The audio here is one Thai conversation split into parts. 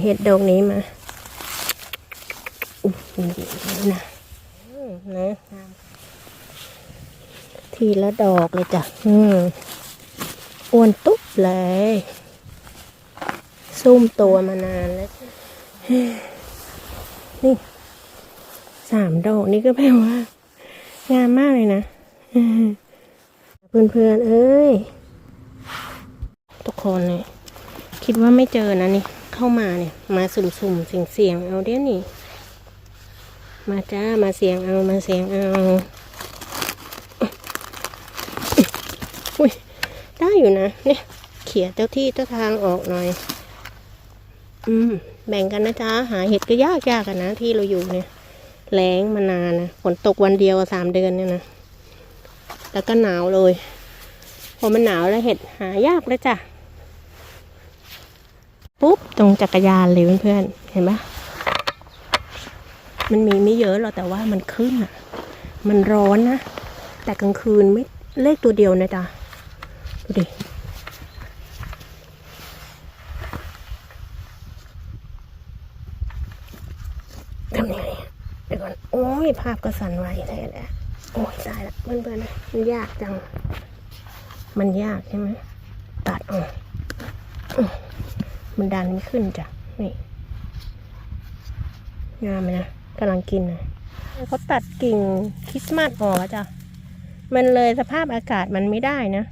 เห็ดดอกนี้มาอู้หูนะนะทีละดอกเลยจ้ะ อืมอ้วนตุ๊บเลยซุ่มตัวมานานแล้ว นี่สามดอกนี่ก็แปลว่า งามมากเลยนะ เพื่อนๆเอ้ย ทุกคนเนี่ยคิดว่าไม่เจอนะนี่ เข้ามาเนี่ยมาสุ่มๆเสียงๆเอาเดี๋ยวนี้มาจ้ามาเสียงเอามาเสียงเอาอุ้ยได้อยู่นะเนี่ยเขี่ยเจ้าที่เจ้าทางออกหน่อย อืมแบ่งกันนะจ๊ะหาเห็ดก็ยากยากกันนะที่เราอยู่เนี่ยแล้งมานานนะฝนตกวันเดียวสามเดือนเนี่ยนะแล้วก็หนาวเลยพอมันหนาวแล้วเห็ดหายากเลยจ้ะ ปุ๊บตรงจักรยานเลยเพื่อนๆเห็นปะมันมีไม่เยอะหรอกแต่ว่ามันขึ้นอะ มันร้อนนะ แต่กลางคืนไม่เลขตัวเดียวนะจ๊ะดูดิทำยังไงเดี๋ยวก่อนโอ้ยภาพก็สั่นไหวแท้แล้วโอ้ยตายละเพื่อนๆนะมันยากจัง มันยากใช่ไหมตัดออก มันดันไม่ขึ้นจ้ะ นี่งามไหมนะกำลังกินนะเขาตัดกิ่งคริสต์มาสออกจ้ะ มันเลยสภาพอากาศมันไม่ได้นะ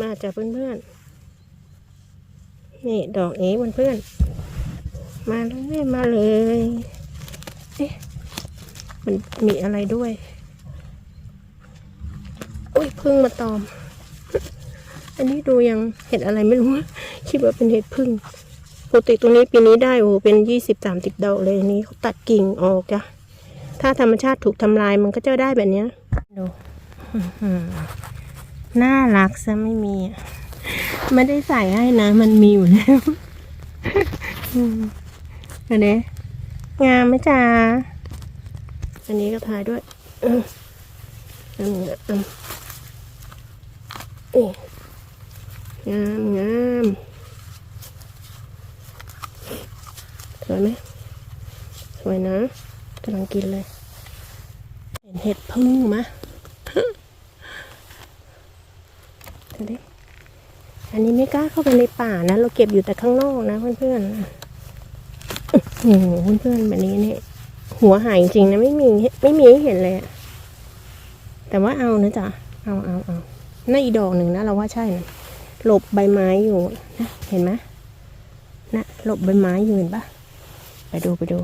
มาจ้ะเพื่อนๆ นี่ดอกนี้เพื่อนๆ มาเลยมาเลยเอ๊ะมันมีอะไรด้วย อุ้ยพึ่งมาตอม อันนี้ดูยังเห็ดอะไรไม่รู้ คิดว่าเป็นเห็ดพึ่งปกติตรงนี้ปีนี้ได้โอ้เป็นยี่สิบสามสิบดอกเลยนี้เขาตัดกิ่งออกจ้ะถ้าธรรมชาติถูกทำลายมันก็จะได้แบบเนี้ยดูน่ารักซะไม่มีไม่ได้ใส่ให้นะ มันมีอยู่แล้วอันนี้งามไหมจ๊ะอันนี้ก็ถ่ายด้วยอืมอืมอืมนี่งามงาม สวยไหมสวยนะกำลังกินเลย เห็นเห็ดพึ่งมะดูดิอันนี้ไม่กล้าเข้าไปในป่านะ เราเก็บอยู่แต่ข้างนอกนะเพื่อนๆโอ้โหเพื่อนๆแบบนี้เนี่ย หัวหายจริงนะไม่มีไม่มีให้เห็นเลยอะแต่ว่าเอานะจ๊ะ เอาเอาเอาน่าอีดอกหนึ่งนะเราว่าใช่นะหลบใบไม้อยู่นะเห็นไหมนะหลบใบไม้อยู่เห็นปะ ไปดูไปดู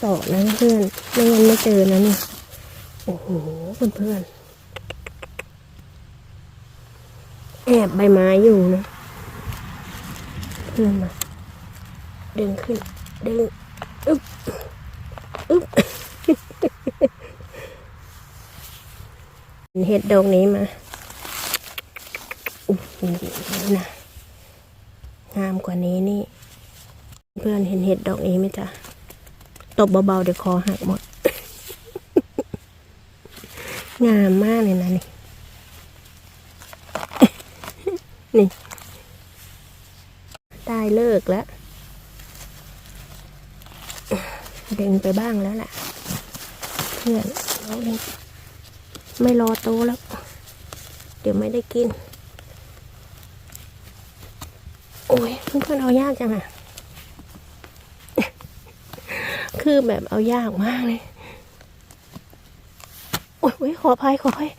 สอนะเพื่อนไม่งั้นไม่เจอนะนี่ โอ้โหเพื่อนเพื่อนแอบใบไม้อยู่นะ เพื่อนมาดึงขึ้นดึงอึ๊บอึ๊บเห็ดดอกนี้มาอู้หูนะงามกว่านี้นี่ เพื่อนเห็นเห็ดดอกนี้ไหมจ๊ะ ตบเบาๆเดี๋ยวคอหักหมด งามมากเลยนะนี่ นี่ ได้เลิกแล้ว ดึงไปบ้างแล้วแหละเพื่อนเราเองไม่รอโตแล้ว เดี๋ยวไม่ได้กิน โอ้ยเพื่อนๆเอายากจังอะ คือแบบเอายากมากเลย โอ้ยขออภัยขออภัย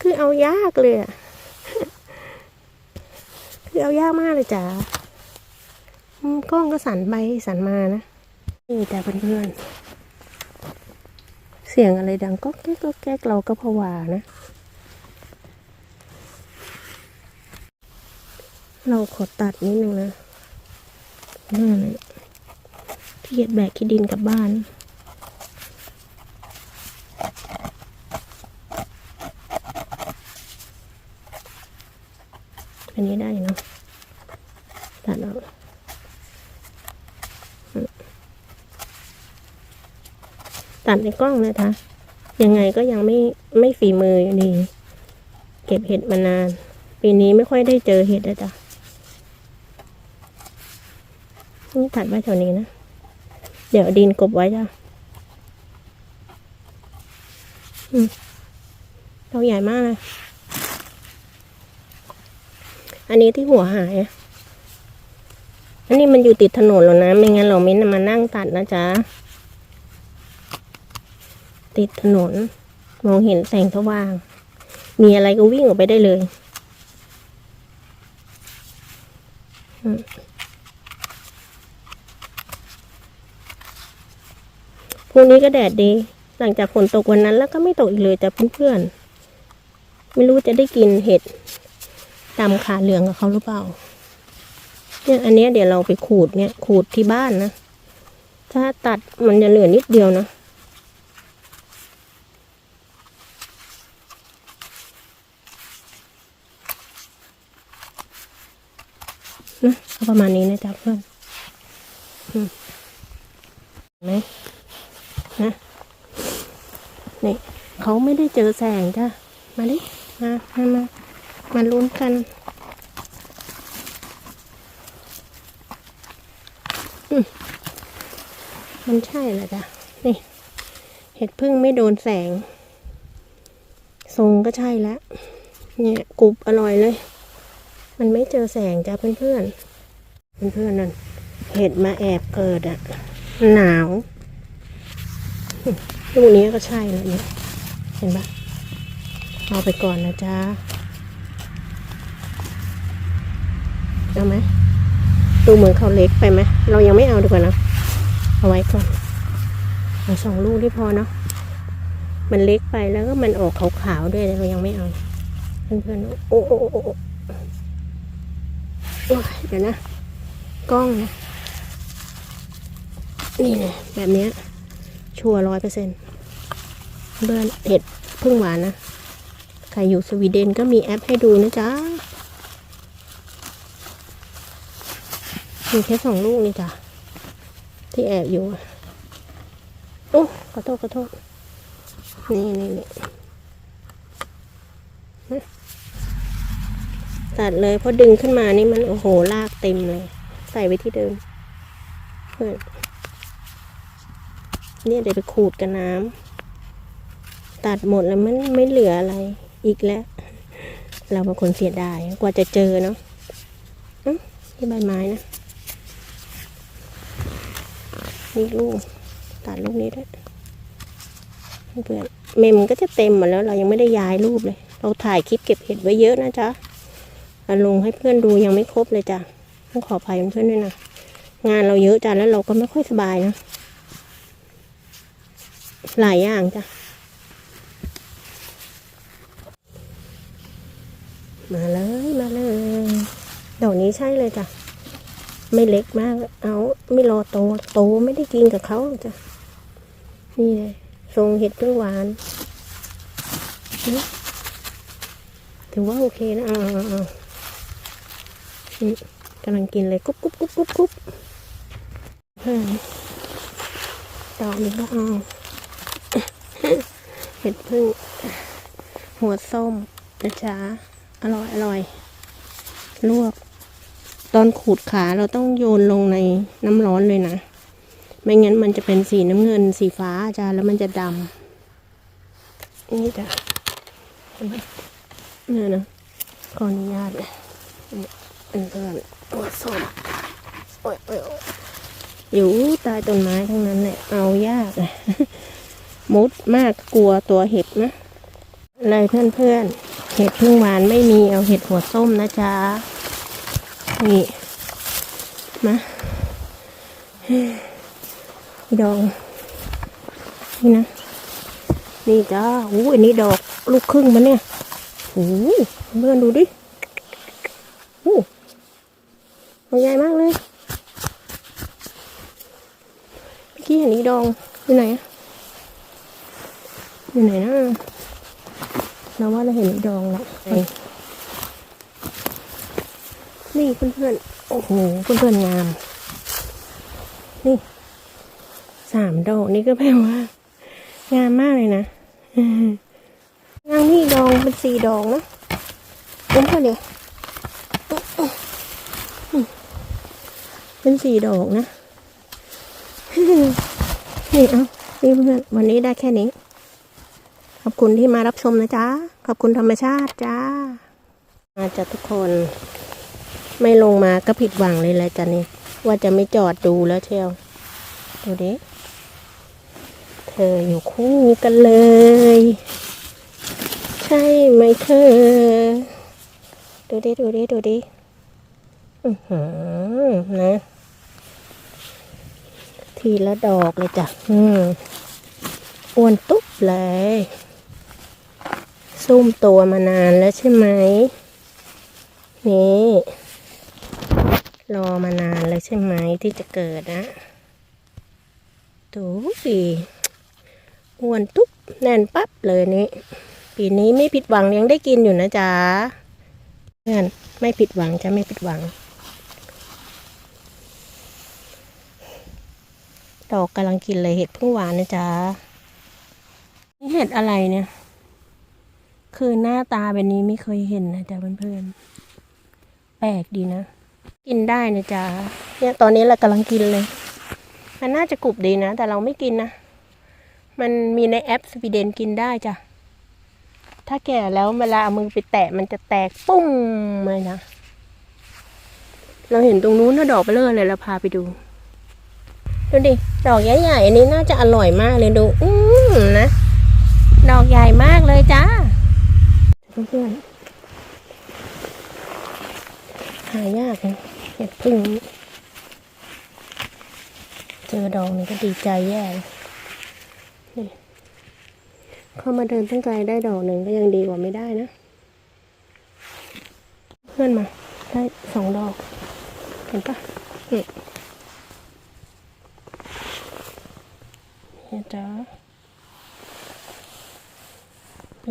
คือเอายากเลยอะคือเอายากมากเลยจ้ากล้องก็สั่นไปสั่นมานะ นี่แต่เพื่อนเสียงอะไรดังก็แก๊กก็แก๊กเราก็ผวานะ เราขอตัดนิดนึงนะ นั่นขี้เกียจแบกขี้ดินกลับบ้าน อันนี้ได้เนาะตัดออกตัดในกล้องนะคะ ยังไงก็ยังไม่ไม่ฝีมืออยู่ดี เก็บเห็ดมานาน ปีนี้ไม่ค่อยได้เจอเห็ดอะจ้ะ นี่ตัดไว้แถวนี้นะ เดี๋ยวดินกบไว้จ้ะอืมดอกใหญ่มากเลยอันนี้ที่หัวหายอะอันนี้มันอยู่ติดถนนแล้วนะ ไม่งั้นเราไม่มานั่งตัดนะจ๊ะ ติดถนน มองเห็นแสงสว่าง มีอะไรก็วิ่งออกไปได้เลย อืม พรุ่งนี้ก็แดดดี หลังจากฝนตกวันนั้นแล้วก็ไม่ตกอีกเลยแต่เพื่อนๆไม่รู้จะได้กินเห็ดตำขาเหลืองกับเขาหรือเปล่า เนี่ยอันนี้เดี๋ยวเราไปขูดเนี่ย ขูดที่บ้านนะ ถ้าตัดมันจะเหลือนิดเดียวนะนะเอาประมาณนี้นะจ๊ะเพื่อนอืมเห็นไหม นะนี่เขาไม่ได้เจอแสงจ้ะมาดิมามามามาลุ้นกันมันใช่เหรอจ๊ะนี่เห็ดพึ่งไม่โดนแสง ทรงก็ใช่แล้วเนี่ยกรุบอร่อยเลย มันไม่เจอแสงจ้ะเพื่อนๆเพื่อนๆนั่นเห็ดมาแอบเกิดอะหนาว ลูกนี้ก็ใช่แล้วเนี่ยเห็นปะเอาไปก่อนนะจ๊ะเอาไหมดูเหมือนเขาเล็กไปไหมเรายังไม่เอาดีกว่านะเอาไว้ก่อนเอาสองลูกที่พอเนาะมันเล็กไปแล้วก็มันออกขาวๆด้วยเรายังไม่เอาเพื่อนๆโอ้โอ้โอ้โอ้เดี๋ยวนะ กล้องนะ นี่นะแบบเนี้ย ชัวร้อยเปอร์เซ็นต์เบื่อเห็ดพึ่งหวานนะ ใครอยู่สวีเดนก็มีแอปให้ดูนะจ๊ะ มีแค่สองลูกนี่จ้ะ ที่แอบอยู่อะโอ้ขอโทษขอโทษ นี่นี่นี่ตัดเลยเพราะดึงขึ้นมานี่มัน โอ้โห ลากเต็มเลย ใส่ไว้ที่เดิมเพื่อน เนี่ยเดี๋ยวไปขูดกับน้ำตัดหมดแล้วมันไม่เหลืออะไรอีกแล้ว เราเป็นคนเสียดายกว่าจะเจอเนาะนี่ใบไม้นะนี่ลูกตัดลูกนี้ด้วยเพื่อนเมมก็จะเต็มหมดแล้วเรายังไม่ได้ย้ายรูปเลย เราถ่ายคลิปเก็บเห็ดไว้เยอะนะจ๊ะอาลงให้เพื่อนดูยังไม่ครบเลยจ้ะต้องขออภัยเพื่อนด้วยนะงานเราเยอะจ้ะแล้วเราก็ไม่ค่อยสบายนะ หลายอย่างจ้ะ มาเลยมาเลยดอกนี้ใช่เลยจ้ะ ไม่เล็กมาก เอาไม่รอโตโตไม่ได้กินกับเขาจ้ะ นี่เลยทรงเห็ดเพึ่งหวานถือว่าโอเคนะอาเอาเอานี่กำลังกินเลยกุ๊บกุ๊บกุ๊บกุ๊บกุ๊บเพื่อนดอกนี้ก็เอา เห็ดพึ่ง หัวส้มนะจ๊ะอร่อยอร่อย ลวก ตอนขูดขาเราต้องโยนลงในน้ำร้อนเลยนะ ไม่งั้นมันจะเป็นสีน้ำเงินสีฟ้าจ้ะแล้วมันจะดำนี่จ้ะเห็นไหมเนี่ยนะขออนุญาตเลยเพื่อนๆตัวส้มโอ้ยโอ้ยอยู่ใต้ต้นไม้ทั้งนั้นแหละเอายากเลย มุดมากกลัวตัวเห็บนะเลยเพื่อนๆ เห็ดพึ่งหวานไม่มีเอาเห็ดหัวส้มนะจ๊ะ นี่ มาดอง นี่นะ นี่จ้าอู้อันนี้ดอกลูกครึ่งมันเนี่ยโอ้ยเพื่อนดูดิอู้ตัวใหญ่มากเลยเมื่อกี้เห็นอีดองอยู่ไหนอะ อยู่ไหนนะเราว่าเราเห็นอีดองแล้วนี่เพื่อนๆ โอ้โห เพื่อนๆงาม นี่สามดอกนี่ก็แปลว่า งามมากเลยนะอืมงามนี่ดองเป็นสี่ดอกนะอุ้มเขาเดี๋ยวเป็นสี่ดอกนะ นี่เอานี่เพื่อนวันนี้ได้แค่นี้ข อบคุณที่มารับชมนะจ๊ะ ขอบคุณธรรมชาติจ้า มาจ้ะทุกคน ไม่ลงมาก็ผิดหวังเลยแหละจ้ะนี่ ว่าจะไม่จอดดูแล้วเชียวดูดิ เธออยู่คู่กันเลย ใช่ไหมเธอ ดูดิ ดูดิ ดูดิ อือหือนะ ทีละดอกเลยจ้ะ อืมอ้วนตุ๊บเลย ซุ่มตัวมานานแล้วใช่ไหม นี่ รอมานานแล้วใช่ไหมที่จะเกิดนะดูสิอ้วนตุ๊บแน่นปั๊บเลยนี่ปีนี้ไม่ผิดหวังยังได้กินอยู่นะจ๊ะเพื่อนไม่ผิดหวังจะไม่ผิดหวัง ดอกกำลังกินเลยเห็ดพึ่งหวานนะจ๊ะนี่เห็ดอะไรเนี่ย คือหน้าตาแบบนี้ไม่เคยเห็นนะจ๊ะเพื่อนๆ แปลกดีนะ กินได้นะจ๊ะเนี่ยตอนนี้เรากำลังกินเลย มันน่าจะกรุบดีนะ แต่เราไม่กินนะ มันมีในแอปสวีเดนกินได้จ้ะ ถ้าแก่แล้วเวลาเอามือไปแตะมันจะแตกปุ้งเลยนะ เราเห็นตรงนู้นนะดอกเบลอเลยเราพาไปดูดูดิ ดอกใหญ่ๆอันนี้น่าจะอร่อยมากเลยดู อืมนะ ดอกใหญ่มากเลยจ้า เพื่อนๆหายากนะเห็ดพึ่งเจอดอกนี้ก็ดีใจแย่เลยนี่เข้ามาเดินตั้งไกลได้ดอกหนึ่งก็ยังดีกว่าไม่ได้นะ เพื่อนมา ได้สองดอก เห็นปะเนี่ยจ้า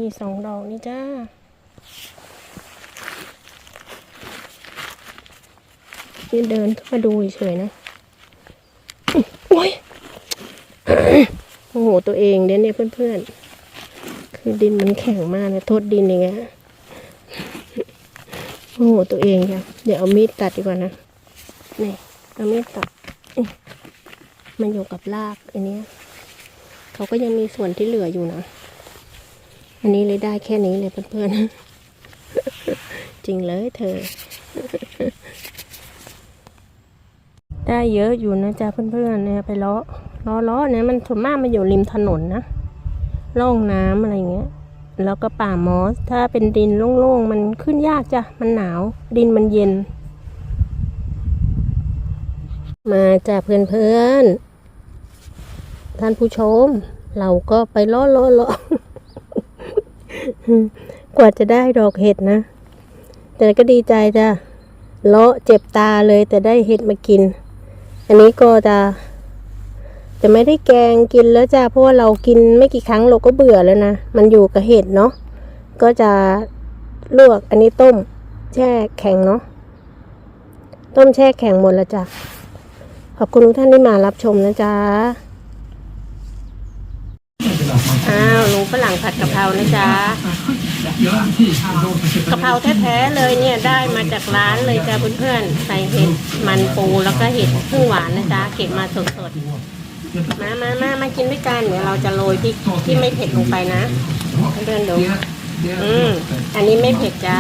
มีสองดอกนี่จ้านี่เดินเข้ามาดูเฉยๆนะโอ้ยโอ้โห ตัวเองเด้เนี่ยเพื่อนๆ คือดินมันแข็งมากนะโทษดินอย่างเงี้ยโอ้โห ตัวเองจ้ะเดี๋ยวเอามีดตัดดีกว่านะ นี่ เอามีดตัด มันอยู่กับรากอันนี้ เขาก็ยังมีส่วนที่เหลืออยู่นะ อันนี้เลยได้แค่นี้เลยเพื่อนๆ จริงเลยเธอ ได้เยอะอยู่นะจ๊ะเพื่อนๆเนี่ยไปเลาะเลาะเลาะเนี่ยมันส่วนมากมันอยู่ริมถนนนะร่องน้ำอะไรเงี้ย แล้วก็ป่ามอส ถ้าเป็นดินโล่งๆ มันขึ้นยากจ้ะ มันหนาว ดินมันเย็น มาจ้ะเพื่อนๆ ท่านผู้ชม เราก็ไปเลาะเลาะเลาะ กว่าจะได้ดอกเห็ดนะ แต่ก็ดีใจจ้ะเลาะเจ็บตาเลยแต่ได้เห็ดมากิน อันนี้ก็จะจะไม่ได้แกงกินแล้วจ้ะเพราะว่าเรากินไม่กี่ครั้งเราก็เบื่อแล้วนะ มันอยู่กับเห็ดเนาะก็จะลวกอันนี้ต้ม แช่แข็งเนาะต้มแช่แข็งหมดแล้วจ้ะขอบคุณทุกท่านที่มารับชมนะจ๊ะอ้า รั่งผัดกะเพรานะจ๊ะกะเพราแท้ๆเลยเนี่ยได้มาจากร้านเลยจ้ะเพื่อนๆใส่เห็ดมันปูแล้วก็เห็ดพึ่งหวานนะจ๊ะเก็บมาสดๆมามามามากินด้วยกันเดี๋ยวเราจะโรยพริกที่ไม่เผ็ดลงไปนะเพื่อนๆดูอืมอันนี้ไม่เผ็ดจ้า